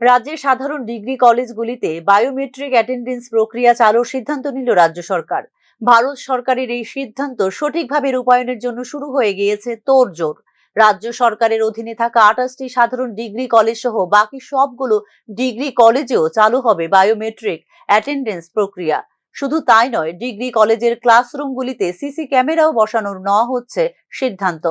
রাজ্যের সাধারণ degree কলেজগুলিতে biometric attendance প্রক্রিয়া চালুর সিদ্ধান্ত নিল রাজ্য সরকার। ভারত সরকারের এই সিদ্ধান্ত সঠিকভাবে রূপায়ণের জন্য শুরু হয়ে গিয়েছে তোড়জোড়। রাজ্য সরকারের অধীনে থাকা আঠাশটি সাধারণ ডিগ্রি কলেজ সহ বাকি সবগুলো ডিগ্রি কলেজেও চালু হবে বায়োমেট্রিক অ্যাটেন্ডেন্স প্রক্রিয়া। শুধু তাই নয়, ডিগ্রি কলেজের ক্লাসরুমগুলিতে সিসি ক্যামেরাও বসানোর নেওয়া হচ্ছে সিদ্ধান্ত।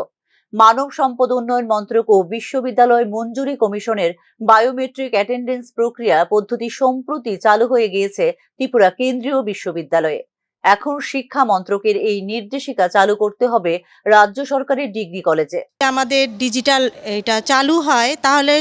মানব সম্পদ উন্নয়ন মন্ত্রক ও বিশ্ববিদ্যালয় মঞ্জুরি কমিশনের বায়োমেট্রিক অ্যাটেন্ডেন্স প্রক্রিয়া পদ্ধতি সম্প্রতি চালু হয়ে গিয়েছে ত্রিপুরা কেন্দ্রীয় বিশ্ববিদ্যালয়ে। এখন শিক্ষা মন্ত্রকের এই নির্দেশিকা চালু করতে হবে রাজ্য সরকারের ডিগ্রি কলেজে। আমাদের ডিজিটাল এটা চালু হয় তাহলে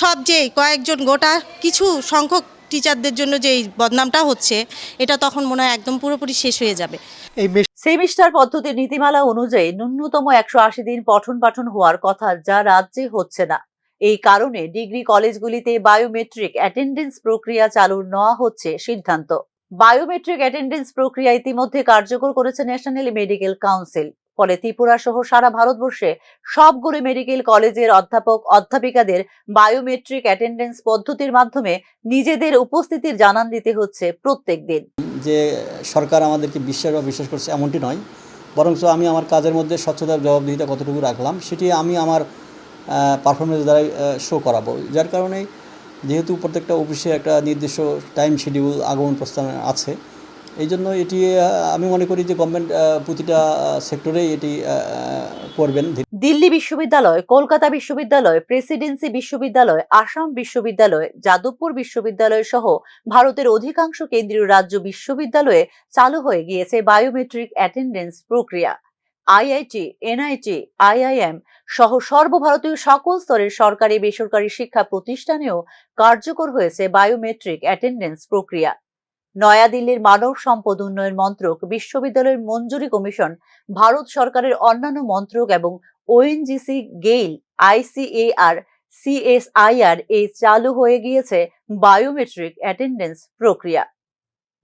সব যে কয়েকজন গোটা কিছু সংখ্যক টিচারদের জন্য যে এই বদনামটা হচ্ছে এটা তখন মনে হয় একদম পুরোপুরি শেষ হয়ে যাবে। এই সেমিস্টার পদ্ধতির নীতিমালা অনুযায়ী ন্যূনতম একশো আশি দিন পঠন পাঠন হওয়ার কথা যা রাজ্যে হচ্ছে না। এই কারণে ডিগ্রি কলেজগুলিতে বায়োমেট্রিক অ্যাটেন্ডেন্স প্রক্রিয়া চালু নেওয়া হচ্ছে সিদ্ধান্ত। বায়োমেট্রিক অ্যাটেন্ডেন্স প্রক্রিয়া ইতিমধ্যে কার্যকর করেছে ন্যাশনাল মেডিকেল কাউন্সিল। ফলে ত্রিপুরা সহ সারা ভারতবর্ষে সবগুলো মেডিকেল কলেজের অধ্যাপক অধ্যাপিকাদের বায়োমেট্রিক অ্যাটেন্ডেন্স পদ্ধতির মাধ্যমে নিজেদের উপস্থিতির জানান দিতে হচ্ছে প্রত্যেক দিন। যে সরকার আমাদেরকে বিশ্বাস বা বিশ্বাস করছে এমনটি নয়। বরঞ্চ আমি আমার কাজের মধ্যে স্বচ্ছতার জবাবদিহিতা কতটুকু রাখলাম সেটি আমি আমার পারফরমেন্স দ্বারাই শো করাবো। যার কারণে যেহেতু প্রত্যেকটা অফিসে একটা নির্দিষ্ট টাইম শিডিউল আগমন প্রস্থান আছে, এই জন্য এটি আমি মনে করি যে গভর্নমেন্ট প্রতিটা সেক্টরেই এটি করবেন দিল্লি বিশ্ববিদ্যালয়, কলকাতা বিশ্ববিদ্যালয়, প্রেসিডেন্সি বিশ্ববিদ্যালয়, আসাম বিশ্ববিদ্যালয়, যাদবপুর বিশ্ববিদ্যালয় সহ ভারতের অধিকাংশ কেন্দ্রীয় রাজ্য বিশ্ববিদ্যালয়ে চালু হয়ে গিয়েছে বায়োমেট্রিক অ্যাটেন্ডেন্স প্রক্রিয়া। আইআইটি এনআইটি আইআইএম সহ সর্বভারতীয় সকল স্তরের সরকারি বেসরকারি শিক্ষা প্রতিষ্ঠানেও কার্যকর হয়েছে বায়োমেট্রিক অ্যাটেন্ডেন্স প্রক্রিয়া। নয়াদিল্লির মানব সম্পদ উন্নয়ন মন্ত্রক বিশ্ববিদ্যালয়ের মঞ্জুরি কমিশন, ভারত সরকারের অন্যান্য মন্ত্রক এবং ওএনজিসি গেইল আইসিএআর সিএসআইআর এই চালু হয়ে গিয়েছে বায়োমেট্রিক অ্যাটেন্ডেন্স প্রক্রিয়া।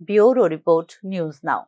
Bureau report, news now.